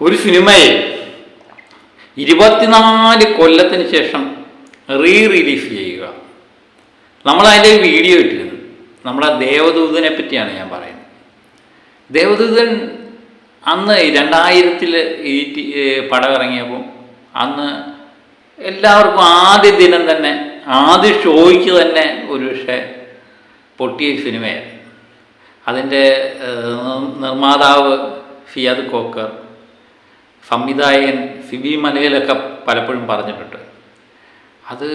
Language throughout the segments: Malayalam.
ഒരു സിനിമയെ ഇരുപത്തിനാല് കൊല്ലത്തിന് ശേഷം റീ റിലീസ് ചെയ്യുക. നമ്മളതിന്റെ വീഡിയോ ഇട്ടിരുന്നു. നമ്മളെ ദേവദൂതനെ പറ്റിയാണ് ഞാൻ പറയുന്നത്. ദേവദൂതൻ അന്ന് രണ്ടായിരത്തിൽ ഈ പടം ഇറങ്ങിയപ്പോൾ അന്ന് എല്ലാവർക്കും ആദ്യ ദിനം തന്നെ ആദ്യ ഷോയ്ക്ക് തന്നെ ഒരു പക്ഷേ പൊട്ടിയ സിനിമയായിരുന്നു. അതിന്റെ നിർമ്മാതാവ് ഫിയാദ് കോക്കർ സംവിധായകൻ സിബി മലയിലൊക്കെ പലപ്പോഴും പറഞ്ഞിട്ടുണ്ട്. അത്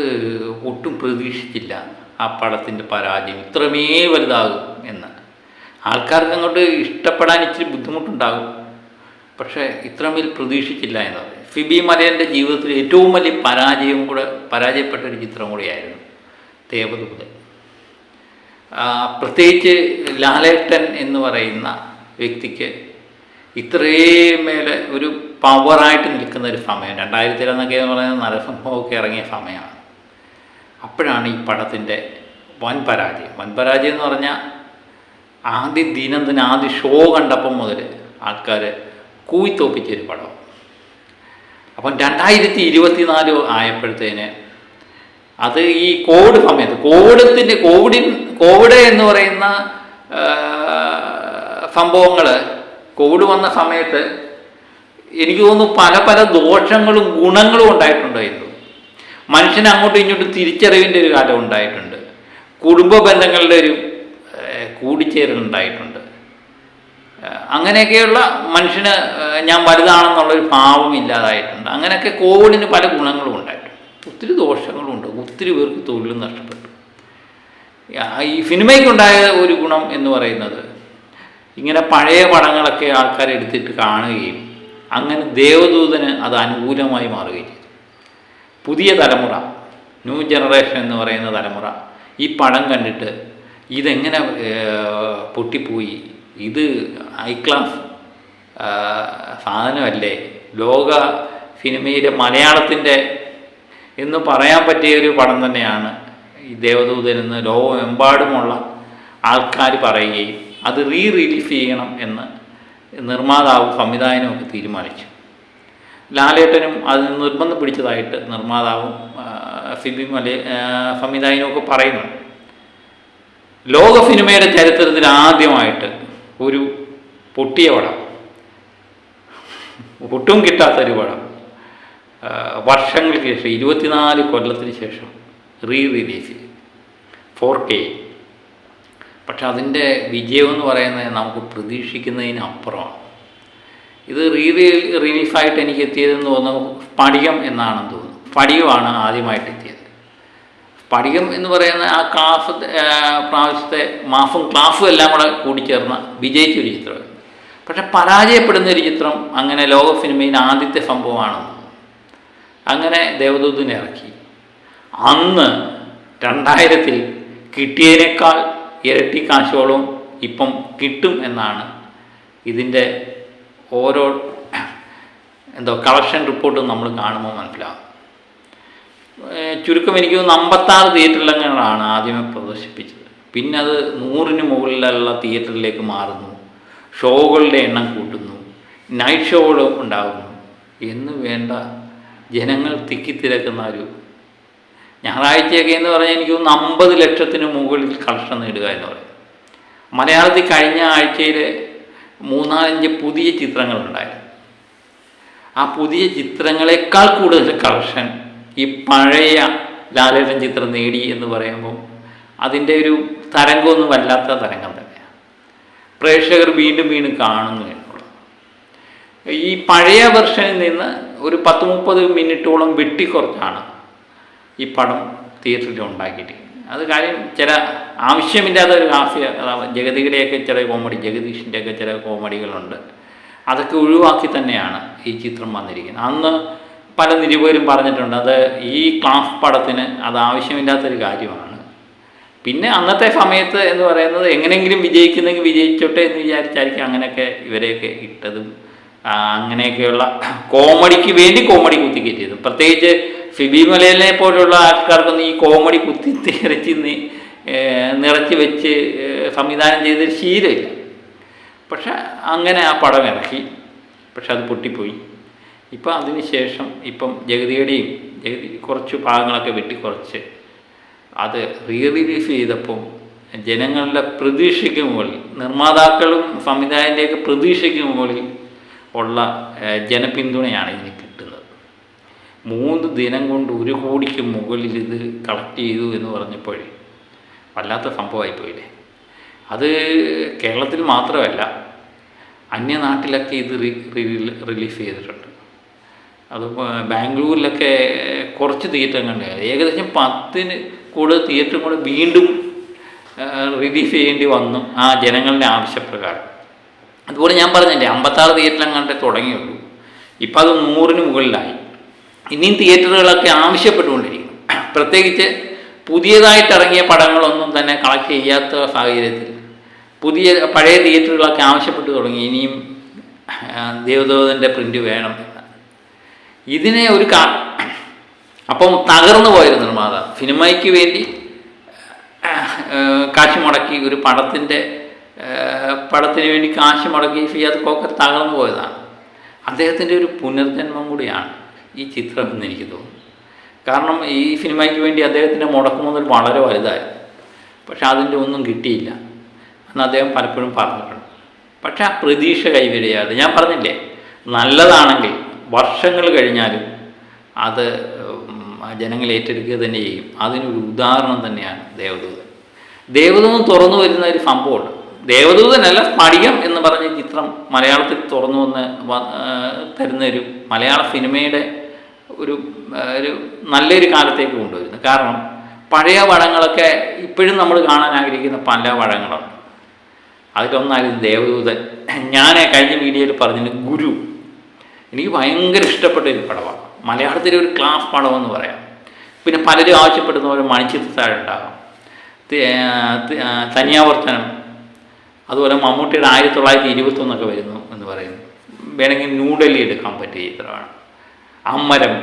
ഒട്ടും പ്രതീക്ഷിച്ചില്ല ആ പടത്തിന്റെ പരാജയം. ഇത്രമേ വലുതാകും എന്ന്. ആൾക്കാർക്ക് അങ്ങോട്ട് ഇഷ്ടപ്പെടാൻ ഇച്ചിരി ബുദ്ധിമുട്ടുണ്ടാകും. പക്ഷേ ഇത്രമേൽ പ്രതീക്ഷിച്ചില്ല എന്ന് പറയും ഫിബി മലയന്റെ ജീവിതത്തിൽ ഏറ്റവും വലിയ പരാജയം കൂടെ പരാജയപ്പെട്ട ഒരു ചിത്രം കൂടിയായിരുന്നു ദേവദൂതൻ ആ, പ്രത്യേകിച്ച് ലാലേട്ടൻ എന്ന് പറയുന്ന വ്യക്തിക്ക് ഇത്രയും മേലെ ഒരു പവറായിട്ട് നിൽക്കുന്ന ഒരു സമയം. രണ്ടായിരത്തിലെന്നൊക്കെ എന്ന് പറയുന്നത് നരസിംഹമൊക്കെ ഇറങ്ങിയ സമയമാണ്. അപ്പോഴാണ് ഈ പടത്തിന്റെ വൻ പരാജയം വൻ പരാജയം എന്ന് പറഞ്ഞാൽ ആദ്യ ദിനം തന്നെ ആദ്യ ഷോ കണ്ടപ്പം മുതൽ ആൾക്കാർ കൂയിത്തോപ്പിച്ചൊരു പടം. അപ്പം രണ്ടായിരത്തി ഇരുപത്തി നാല് ആയപ്പോഴത്തേന് അത് ഈ കോവിഡ് സമയത്ത് കോവിഡത്തിന്റെ കോവിഡിൻ കോവിഡ് എന്ന് പറയുന്ന സംഭവങ്ങൾ കോവിഡ് വന്ന സമയത്ത് എനിക്ക് തോന്നുന്നു പല പല ദോഷങ്ങളും ഗുണങ്ങളും ഉണ്ടായിട്ടുണ്ടായിരുന്നു. മനുഷ്യന് അങ്ങോട്ടും ഇങ്ങോട്ടും തിരിച്ചറിവിന്റെ ഒരു കാലം ഉണ്ടായിട്ടുണ്ട്. കുടുംബ ബന്ധങ്ങളുടെ ഒരു കൂടിച്ചേരൽ ഉണ്ടായിട്ടുണ്ട് അങ്ങനെയൊക്കെയുള്ള മനുഷ്യന് ഞാൻ വലുതാണെന്നുള്ളൊരു ഭാവം ഇല്ലാതായിട്ടുണ്ട്. അങ്ങനെയൊക്കെ കോവിഡിന് പല ഗുണങ്ങളും ഉണ്ടായിട്ടുണ്ട്. ഒത്തിരി ദോഷങ്ങളുണ്ട് ഒത്തിരി പേർക്ക് തൊഴിലും നഷ്ടപ്പെട്ടു. ഈ സിനിമയ്ക്കുണ്ടായ ഒരു ഗുണം എന്ന് പറയുന്നത് ഇങ്ങനെ പഴയ പടങ്ങളൊക്കെ ആൾക്കാർ എടുത്തിട്ട് കാണുകയും അങ്ങനെ ദേവദൂതന് അത് അനുകൂലമായി മാറുകയും ചെയ്തു. പുതിയ തലമുറ ന്യൂ ജനറേഷൻ എന്ന് പറയുന്ന തലമുറ ഈ പടം കണ്ടിട്ട് ഇതെങ്ങനെ പൊട്ടിപ്പോയി? ഇത് ഹൈ ക്ലാസ് സാധനമല്ലേ? ലോക സിനിമയിലെ മലയാളത്തിന്റെ എന്ന് പറയാൻ പറ്റിയ ഒരു പടം തന്നെയാണ് ഈ ദേവദൂതനെന്ന് ലോകമെമ്പാടുമുള്ള ആൾക്കാർ പറയുകയും അത് റീ റിലീസ് ചെയ്യണം എന്ന് നിർമ്മാതാവും സംവിധായകനുമൊക്കെ തീരുമാനിച്ചു. ലാലേട്ടനും അതിന് നിർബന്ധം പിടിച്ചതായിട്ട് നിർമ്മാതാവും സിബി മലയ മല ആ, സംവിധായകനും ഒക്കെ പറയുന്നുണ്ട്. ലോക സിനിമയുടെ ചരിത്രത്തിൽ ആദ്യമായിട്ട് ഒരു പൊട്ടിയ പടം ഒട്ടും കിട്ടാത്തൊരു പടം വർഷങ്ങൾക്ക് ശേഷം ഇരുപത്തിനാല് കൊല്ലത്തിന് ശേഷം റീ റിലീസ് ഫോർ കെ പക്ഷെ അതിന്റെ വിജയം എന്ന് പറയുന്നത് നമുക്ക് പ്രതീക്ഷിക്കുന്നതിനപ്പുറമാണ്. ഇത് റീ റിലീഫായിട്ട് എനിക്ക് എത്തിയതെന്ന് തോന്നുന്നു സ്ഫടികം എന്നാണെന്ന് തോന്നുന്നു. സ്ഫടികമാണ് ആദ്യമായിട്ട് എത്തിയത് സ്ഫടികം എന്ന് പറയുന്ന ആ ക്ലാസ് പ്രാവശ്യത്തെ മാഫും ക്ലാഫും എല്ലാം കൂടെ കൂടിച്ചേർന്ന വിജയിച്ചൊരു ചിത്രമായിരുന്നു പക്ഷെ പരാജയപ്പെടുന്ന ഒരു ചിത്രം അങ്ങനെ ലോക സിനിമയിൽ ആദ്യത്തെ സംഭവമാണെന്ന് അങ്ങനെ ദേവദൂതിനെ ഇറക്കി. അന്ന് രണ്ടായിരത്തിൽ കിട്ടിയതിനേക്കാൾ ഇരട്ടി കാശോളം ഇപ്പം കിട്ടും എന്നാണ് ഇതിന്റെ ഓരോ എന്തോ കളക്ഷൻ റിപ്പോർട്ടും നമ്മൾ കാണുമ്പോൾ മനസ്സിലാവും ചുരുക്കം എനിക്ക് അമ്പത്താറ് തിയേറ്ററിലങ്ങനെയാണ് ആദ്യമേ പ്രദർശിപ്പിച്ചത്. പിന്നെ അത് നൂറിന് മുകളിലുള്ള തിയേറ്ററിലേക്ക് മാറുന്നു. ഷോകളുടെ എണ്ണം കൂട്ടുന്നു. നൈറ്റ് ഷോകൾ ഉണ്ടാകുന്നു. എന്ന് വേണ്ട ജനങ്ങൾ തിക്കിത്തിരക്കുന്ന ഒരു ഞായറാഴ്ചയൊക്കെ എന്ന് പറഞ്ഞാൽ എനിക്ക് തോന്നുന്നു അമ്പത് ലക്ഷത്തിന് മുകളിൽ കളക്ഷൻ നേടുക എന്ന് പറയും. മലയാളത്തിൽ കഴിഞ്ഞ ആഴ്ചയിൽ മൂന്നാലഞ്ച് പുതിയ ചിത്രങ്ങളുണ്ടായിരുന്നു ആ പുതിയ ചിത്രങ്ങളെക്കാൾ കൂടുതൽ കളക്ഷൻ ഈ പഴയ ലാലേട്ടൻ ചിത്രം നേടി എന്ന് പറയുമ്പോൾ അതിന്റെ ഒരു തരംഗമൊന്നും വല്ലാത്ത തരംഗം തന്നെയാണ്. പ്രേക്ഷകർ വീണ്ടും വീണ്ടും കാണുന്നു എന്നുള്ളത്. ഈ പഴയ വെർഷനിൽ നിന്ന് ഒരു പത്ത് മുപ്പത് മിനിറ്റോളം വെട്ടിക്കുറച്ചാണ് ഈ പടം തിയേറ്ററിൽ ഉണ്ടാക്കിയിട്ട്. അത് കാര്യം ചില ആവശ്യമില്ലാത്ത ഒരു ഹാസ്യ ജഗതികളെയൊക്കെ ചില കോമഡി ജഗദീഷിന്റെയൊക്കെ ചില കോമഡികളുണ്ട്. അതൊക്കെ ഒഴിവാക്കി തന്നെയാണ് ഈ ചിത്രം വന്നിരിക്കുന്നത്. അന്ന് പല നിരൂപകരും പറഞ്ഞിട്ടുണ്ട് അത് ഈ ക്ലാസ് പടത്തിന് അത് ആവശ്യമില്ലാത്തൊരു കാര്യമാണ്. പിന്നെ അന്നത്തെ സമയത്ത് എന്ന് പറയുന്നത് എങ്ങനെയെങ്കിലും വിജയിക്കുന്നെങ്കിൽ വിജയിച്ചോട്ടെ എന്ന് വിചാരിച്ചായിരിക്കും അങ്ങനെയൊക്കെ ഇവരെയൊക്കെ ഇട്ടതും അങ്ങനെയൊക്കെയുള്ള കോമഡിക്ക് വേണ്ടി കോമഡി കുത്തിക്കേറ്റിയതും പ്രത്യേകിച്ച് ഫിബി മലയിലെ പോലുള്ള ആൾക്കാർക്കൊന്നും ഈ കോമഡി കുത്തി നിറച്ച് നിറച്ച് വെച്ച് സംവിധാനം ചെയ്തൊരു ശീലമില്ല. പക്ഷെ അങ്ങനെ ആ പടം ഇറക്കി. പക്ഷെ അത് പൊട്ടിപ്പോയി. ഇപ്പം അതിന് ശേഷം ഇപ്പം ജഗതിയുടെയും ജഗതി കുറച്ച് ഭാഗങ്ങളൊക്കെ വെട്ടി കുറച്ച് അത് റീ റിലീസ് ചെയ്തപ്പം ജനങ്ങളുടെ പ്രതീക്ഷയ്ക്ക് മുകളിൽ നിർമ്മാതാക്കളും സംവിധായകന്റെയൊക്കെ പ്രതീക്ഷയ്ക്ക് മുകളിൽ ഉള്ള ജനപിന്തുണയാണ് ഇതിന് കിട്ടുന്നത് മൂന്ന് ദിനം കൊണ്ട് ഒരു കോടിക്ക് മുകളിൽ ഇത് കളക്ട് ചെയ്തു എന്ന് പറഞ്ഞപ്പോഴേ വല്ലാത്ത സംഭവമായി പോയില്ലേ അത് കേരളത്തിൽ മാത്രമല്ല അന്യനാട്ടിലൊക്കെ ഇത് റിലീസ് ചെയ്തിട്ടുണ്ട്. അത് ബാംഗ്ലൂരിലൊക്കെ കുറച്ച് തിയേറ്റർ കണ്ടു ഏകദേശം പത്തിന് കൂടുതൽ തിയേറ്ററും കൂടെ വീണ്ടും റിലീസ് ചെയ്യേണ്ടി വന്നു ആ ജനങ്ങളുടെ ആവശ്യപ്രകാരം. അതുപോലെ ഞാൻ പറഞ്ഞില്ലേ അമ്പത്താറ് തിയേറ്ററിലും കണ്ടേ തുടങ്ങിയുള്ളൂ. ഇപ്പം അത് നൂറിന് മുകളിലായി. ഇനിയും തിയേറ്ററുകളൊക്കെ ആവശ്യപ്പെട്ടുകൊണ്ടിരിക്കുന്നു പ്രത്യേകിച്ച് പുതിയതായിട്ട് ഇറങ്ങിയ പടങ്ങളൊന്നും തന്നെ കളക്ട് ചെയ്യാത്ത സാഹചര്യത്തിൽ പുതിയ പഴയ തിയേറ്ററുകളൊക്കെ ആവശ്യപ്പെട്ടു തുടങ്ങി. ഇനിയും ദേവദേവതന്റെ പ്രിന്റ് വേണം ഇതിനെ ഒരു കാ അപ്പം തകർന്നു പോയൊരു നിർമ്മാത. സിനിമയ്ക്ക് വേണ്ടി കാശ് മുടക്കി ഒരു പടത്തിന്റെ പടത്തിന് വേണ്ടി കാശ് മുടക്കി ഫിയാദ് കോക്കർ തകർന്നു പോയതാണ്. അദ്ദേഹത്തിന്റെ ഒരു പുനർജന്മം കൂടിയാണ്. ഈ ചിത്രം എന്ന് എനിക്ക് തോന്നുന്നു. കാരണം ഈ സിനിമയ്ക്ക് വേണ്ടി അദ്ദേഹത്തിന്റെ മുടക്കം മുതൽ വളരെ വലുതായിരുന്നു. പക്ഷെ അതിന്റെ ഒന്നും കിട്ടിയില്ല. എന്ന് അദ്ദേഹം പലപ്പോഴും പറഞ്ഞിട്ടുണ്ട്. പക്ഷെ ആ പ്രതീക്ഷ കൈവരിയാതെ ഞാൻ പറഞ്ഞില്ലേ നല്ലതാണെങ്കിൽ വർഷങ്ങൾ കഴിഞ്ഞാലും അത് ജനങ്ങൾ ഏറ്റെടുക്കുക തന്നെ ചെയ്യും. അതിനൊരു ഉദാഹരണം തന്നെയാണ് ദേവദൂതൻ. ദേവദൂതൻ തുറന്നു വരുന്ന ഒരു സംഭവമുണ്ട്. ദേവദൂതനല്ല സ്ഫടികം എന്ന് പറഞ്ഞ ചിത്രം മലയാളത്തിൽ തുറന്നു വന്ന് തരുന്നൊരു മലയാള സിനിമയുടെ ഒരു ഒരു നല്ലൊരു കാലത്തേക്ക് കൊണ്ടുവരുന്നത് കാരണം പഴയ വടങ്ങളൊക്കെ ഇപ്പോഴും നമ്മൾ കാണാൻ ആഗ്രഹിക്കുന്ന പല പടങ്ങളുണ്ട് അതിലൊന്നായിരുന്നു ദേവദൂതൻ. ഞാൻ കഴിഞ്ഞ വീഡിയോയിൽ പറഞ്ഞിട്ട് ഗുരു. എനിക്ക് ഭയങ്കര ഇഷ്ടപ്പെട്ട ഒരു പടമാണ്. മലയാളത്തിലെ ഒരു ക്ലാസ് പടമെന്ന് പറയാം. പിന്നെ പലരും ആവശ്യപ്പെടുന്ന പോലെ ആ, തനിയാവർത്തനം. അതുപോലെ മമ്മൂട്ടിയുടെ ആയിരത്തി തൊള്ളായിരത്തി ഇരുപത്തൊന്നൊക്കെ വരുന്നു എന്ന് പറയുന്നു. വേണമെങ്കിൽ ന്യൂഡൽഹി എടുക്കാൻ പറ്റിയ ചിത്രമാണ്. അമ്മരം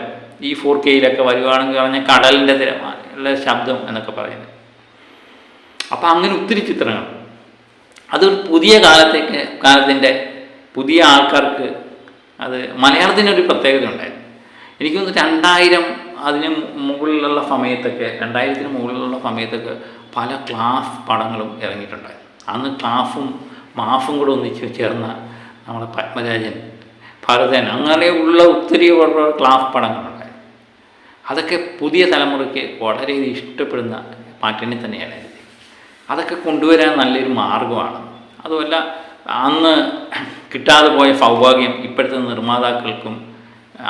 ഈ ഫോർ കെയിലൊക്കെ വരുവാണെങ്കിൽ പറഞ്ഞാൽ കടലിന്റെ തിരമാല ശബ്ദം എന്നൊക്കെ പറയുന്നത്. അപ്പോൾ അങ്ങനെ ഒത്തിരി ചിത്രങ്ങൾ. അതൊരു പുതിയ കാലത്തേക്ക് കാലത്തിന്റെ പുതിയ ആൾക്കാർക്ക് അത് മലയാളത്തിനൊരു പ്രത്യേകത ഉണ്ടായിരുന്നു. എനിക്ക് തോന്നുന്നു രണ്ടായിരം അതിന് മുകളിലുള്ള സമയത്തൊക്കെ രണ്ടായിരത്തിന് മുകളിലുള്ള സമയത്തൊക്കെ പല ക്ലാസ് പടങ്ങളും ഇറങ്ങിയിട്ടുണ്ടായിരുന്നു. അന്ന് ക്ലാഫും മാഫും കൂടെ ഒന്നിച്ച് ചേർന്ന നമ്മുടെ പത്മരാജൻ ഭരതൻ അങ്ങനെയുള്ള ഒത്തിരി ക്ലാസ് പടങ്ങളുണ്ടായിരുന്നു അതൊക്കെ പുതിയ തലമുറയ്ക്ക് വളരെ ഇഷ്ടപ്പെടുന്ന പാട്ടിനെ തന്നെയാണ്. എഴുതി അതൊക്കെ കൊണ്ടുവരാൻ നല്ലൊരു മാർഗമാണ് അതുമല്ല അന്ന് കിട്ടാതെ പോയ സൗഭാഗ്യം ഇപ്പോഴത്തെ നിർമ്മാതാക്കൾക്കും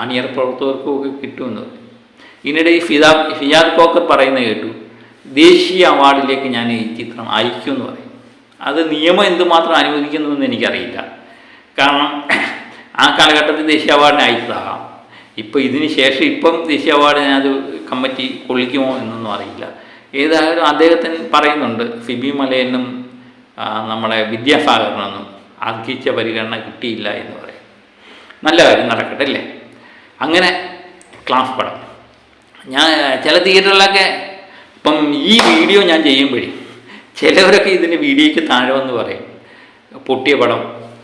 അണിയർ പ്രവർത്തകർക്കും ഒക്കെ കിട്ടുമെന്ന്. ഇതിനിടെ ഈ ഫിദാ ഫിയാദ് കോക്കർ പറയുന്നത് കേട്ടു ദേശീയ അവാർഡിലേക്ക് ഞാൻ ഈ ചിത്രം അയക്കുമെന്ന് പറയും. അത് നിയമം എന്തുമാത്രം അനുവദിക്കുന്നുവെന്ന് എനിക്കറിയില്ല. കാരണം ആ കാലഘട്ടത്തിൽ ദേശീയ അവാർഡിന് അയച്ചതാകാം ഇപ്പോൾ ഇതിന് ശേഷം ഇപ്പം ദേശീയ അവാർഡിനെ അത് കമ്മിറ്റി കൊള്ളിക്കുമോ എന്നൊന്നും അറിയില്ല. ഏതായാലും അദ്ദേഹത്തിന് പറയുന്നുണ്ട് ഫിബി മലയനും നമ്മളെ വിദ്യാസാഗറിനൊന്നും അർഹിച്ച പരിഗണന കിട്ടിയില്ല എന്ന് പറയും. നല്ല കാര്യം നടക്കട്ടെ അല്ലേ? അങ്ങനെ ക്ലാസ് പടം ഞാൻ ചില തിയേറ്ററിലൊക്കെ ഇപ്പം ഈ വീഡിയോ ഞാൻ ചെയ്യുമ്പോഴേ ചിലവരൊക്കെ ഇതിന്റെ വീഡിയോയ്ക്ക് താഴെ വന്ന് പറയും പൊട്ടിയ പടം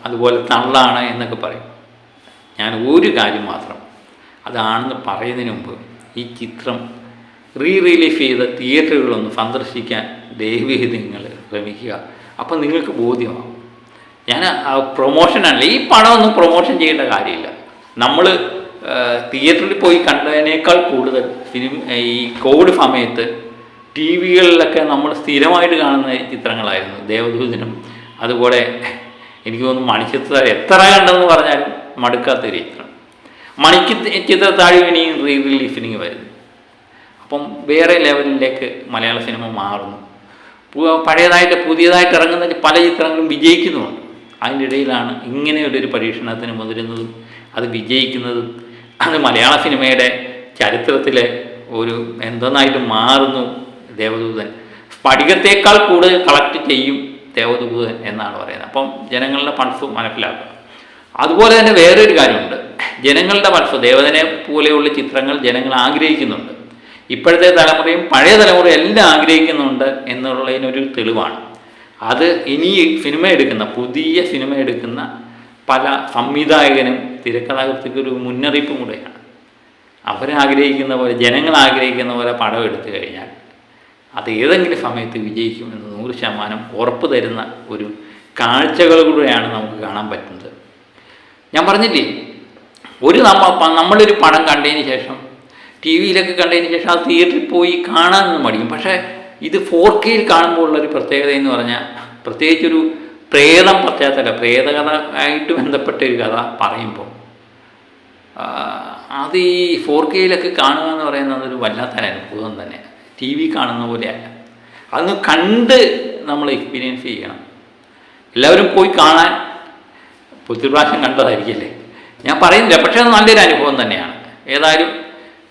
അതുപോലെ തള്ളാണ് എന്നൊക്കെ പറയും. ഞാൻ ഒരു കാര്യം മാത്രം. അതാണെന്ന് പറയുന്നതിന് മുമ്പ് ഈ ചിത്രം റീ റിലീഫ് ചെയ്ത തിയേറ്ററുകളൊന്ന് സന്ദർശിക്കാൻ ദയവേദി നിങ്ങൾ ശ്രമിക്കുക. അപ്പം നിങ്ങൾക്ക് ബോധ്യമാവും. ഞാൻ പ്രൊമോഷനല്ല ഈ പടമൊന്നും പ്രൊമോഷൻ ചെയ്യേണ്ട കാര്യമില്ല. നമ്മൾ തിയേറ്ററിൽ പോയി കണ്ടതിനേക്കാൾ കൂടുതൽ സിനിമ ഈ കോവിഡ് സമയത്ത് ടി വികളിലൊക്കെ നമ്മൾ സ്ഥിരമായിട്ട് കാണുന്ന ചിത്രങ്ങളായിരുന്നു ദേവദൂതനും. അതുപോലെ എനിക്ക് തോന്നുന്നു മണിച്ചിത്ര എത്ര കണ്ടെന്ന് പറഞ്ഞാലും മടുക്കാത്തൊരു ചിത്രം മണിക്ക് ചിത്ര താഴ്വിനെയും റീ റിലീഫിനിങ് വരുന്നു. അപ്പം വേറെ ലെവലിലേക്ക് മലയാള സിനിമ മാറുന്നു. പഴയതായിട്ട് പുതിയതായിട്ട് ഇറങ്ങുന്ന പല ചിത്രങ്ങളും വിജയിക്കുന്നുമുണ്ട്. അതിന്റെ ഇടയിലാണ് ഇങ്ങനെയുള്ളൊരു പരീക്ഷണത്തിന് മുതിരുന്നതും അത് വിജയിക്കുന്നതും അത് മലയാള സിനിമയുടെ ചരിത്രത്തിലെ ഒരു എന്തെന്നായിട്ട് മാറുന്നു ദേവദൂതൻ. സ്ഫടികത്തേക്കാൾ കൂടുതൽ കളക്ട് ചെയ്യും ദേവദൂതൻ എന്നാണ് പറയുന്നത്. അപ്പം ജനങ്ങളുടെ പൾസ് മനസ്സിലാക്കുക. അതുപോലെ തന്നെ വേറൊരു കാര്യമുണ്ട്. ജനങ്ങളുടെ മനസ്സ് ദേവതനെ പോലെയുള്ള ചിത്രങ്ങൾ ജനങ്ങൾ ആഗ്രഹിക്കുന്നുണ്ട്. ഇപ്പോഴത്തെ തലമുറയും പഴയ തലമുറയും എല്ലാം ആഗ്രഹിക്കുന്നുണ്ട് എന്നുള്ളതിനൊരു തെളിവാണ്. അത് ഇനി സിനിമ എടുക്കുന്ന പുതിയ സിനിമ എടുക്കുന്ന പല സംവിധായകനും തിരക്കഥാകൃത്തിക്കൊരു മുന്നറിയിപ്പും കൂടെയാണ്. അവരാഗ്രഹിക്കുന്ന പോലെ ജനങ്ങൾ ആഗ്രഹിക്കുന്ന പോലെ പടം എടുത്തു കഴിഞ്ഞാൽ അത് ഏതെങ്കിലും സമയത്ത് വിജയിക്കുമെന്ന് നൂറ് ശതമാനം ഉറപ്പ് തരുന്ന ഒരു കാഴ്ചകളിലൂടെയാണ് നമുക്ക് കാണാൻ പറ്റുന്നത്. ഞാൻ പറഞ്ഞില്ലേ? ഒരു നമ്മ നമ്മളൊരു പടം കണ്ടതിന് ശേഷം ടി വിയിലൊക്കെ കണ്ടതിന് ശേഷം അത് തിയേറ്ററിൽ പോയി കാണാനൊന്നും മടിക്കും. പക്ഷേ ഇത് ഫോർ കെയിൽ കാണുമ്പോൾ ഉള്ളൊരു പ്രത്യേകത എന്ന് പറഞ്ഞാൽ പ്രത്യേകിച്ചൊരു പ്രേതം പശ്ചാത്തല പ്രേതകഥ ആയിട്ട് ബന്ധപ്പെട്ട ഒരു കഥ പറയുമ്പോൾ ആ, അത് ഈ ഫോർ കെയിലൊക്കെ കാണുക എന്ന് പറയുന്നത് ഒരു വല്ലാത്ത അനുഭവം തന്നെ. ടി വി കാണുന്ന പോലെയല്ല. അതൊന്ന് കണ്ട് നമ്മൾ എക്സ്പീരിയൻസ് ചെയ്യണം. എല്ലാവരും പോയി കാണാൻ ഒത്തിരി പ്രാവശ്യം കണ്ടതായിരിക്കില്ലേ? ഞാൻ പറയുന്നില്ല പക്ഷേ അത് നല്ലൊരു അനുഭവം തന്നെയാണ്. ഏതായാലും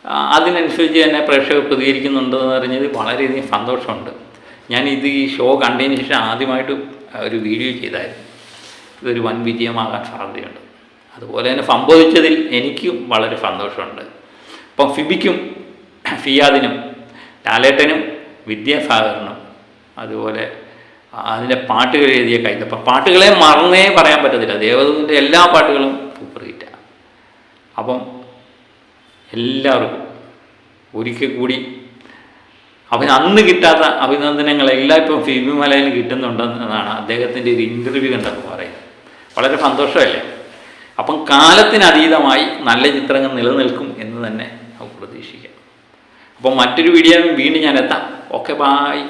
അതിനനുസരിച്ച് തന്നെ പ്രേക്ഷകർ പ്രതികരിക്കുന്നുണ്ടെന്ന് അറിഞ്ഞത് വളരെയധികം സന്തോഷമുണ്ട്. ഞാൻ ഇത് ഈ ഷോ കണ്ടതിന് ശേഷം ആദ്യമായിട്ട് ഒരു വീഡിയോ ചെയ്തായിരുന്നു. ഇതൊരു വൻ വിജയമാകാൻ സാധ്യതയുണ്ട്. അതുപോലെ തന്നെ സംഭവിച്ചതിൽ എനിക്കും വളരെ സന്തോഷമുണ്ട്. അപ്പം ഫിബിക്കും ഫിയാദിനും ലാലേട്ടനും വിദ്യാസാഗറിനും അതുപോലെ അതിന്റെ പാട്ടുകൾ എഴുതിയ കൈതപ്പം പാട്ടുകളെ മറന്നേ പറയാൻ പറ്റത്തില്ല. ദേവദൂതിന്റെ എല്ലാ പാട്ടുകളും സൂപ്പർ ഹിറ്റാണ് അപ്പം എല്ലാവർക്കും ഒരിക്കൽ കൂടി അവൻ അന്ന് കിട്ടാത്ത അഭിനന്ദനങ്ങളെല്ലാം ഇപ്പം ഫിബി മലയിൽ കിട്ടുന്നുണ്ടെന്നാണ് അദ്ദേഹത്തിന്റെ ഒരു ഇന്റർവ്യൂ കണ്ടെന്ന് പറയുന്നത്. വളരെ സന്തോഷമല്ലേ? അപ്പം കാലത്തിനതീതമായി നല്ല ചിത്രങ്ങൾ നിലനിൽക്കും എന്ന് തന്നെ നമുക്ക് പ്രതീക്ഷിക്കാം. അപ്പം മറ്റൊരു വീഡിയോ വീണ്ടും ഞാൻ എത്താം. Okay bye